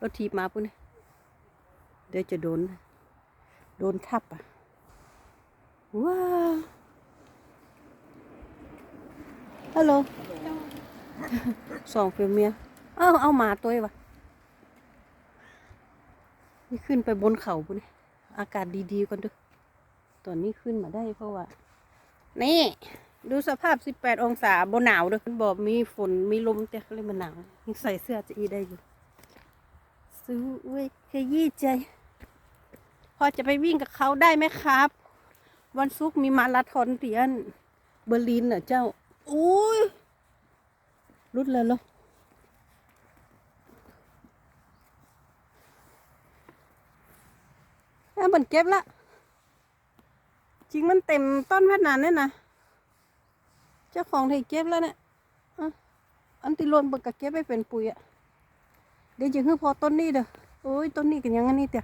รถทีบมาปุ๊เนี่ยเดี๋ยวจะโดน โดนทับอะ ว้าว ฮัลโหลสองเฟียเมีย เอ้า เอาหมาตัวเองวะนี่ขึ้นไปบนเขาปุ๊เนี่ยอากาศดีๆก่อนด้วยตอนนี้ขึ้นมาได้เพราะว่า นี่ดูสภาพ 18 องศาบนหนาวด้อมันบอกมีฝน มีลมแต่ก็เลยมันหนาวยังใส่เสื้อจะอีได้อยู่ ซื้อไว้ขยี้ใจ พอจะไปวิ่งกับเขาได้ไหมครับ วันศุกร์มีมาราธอนเตียนเบอร์ลินน่ะเจ้า อุ้ยรุดเลยเหรออะมันเก็บละ จริงมันเต็มต้นแพทนานเนี่ยนะเจ้าของไทยเก็บแล้วเนี่ยอะอันติโลนเบิกกะเก็บไปเป็นปุ๋ยอะ เดี๋ยวจะขึ้นพอต้นนี้เด้อโอ้ยต้นนี้กันยังอันนี้เตีย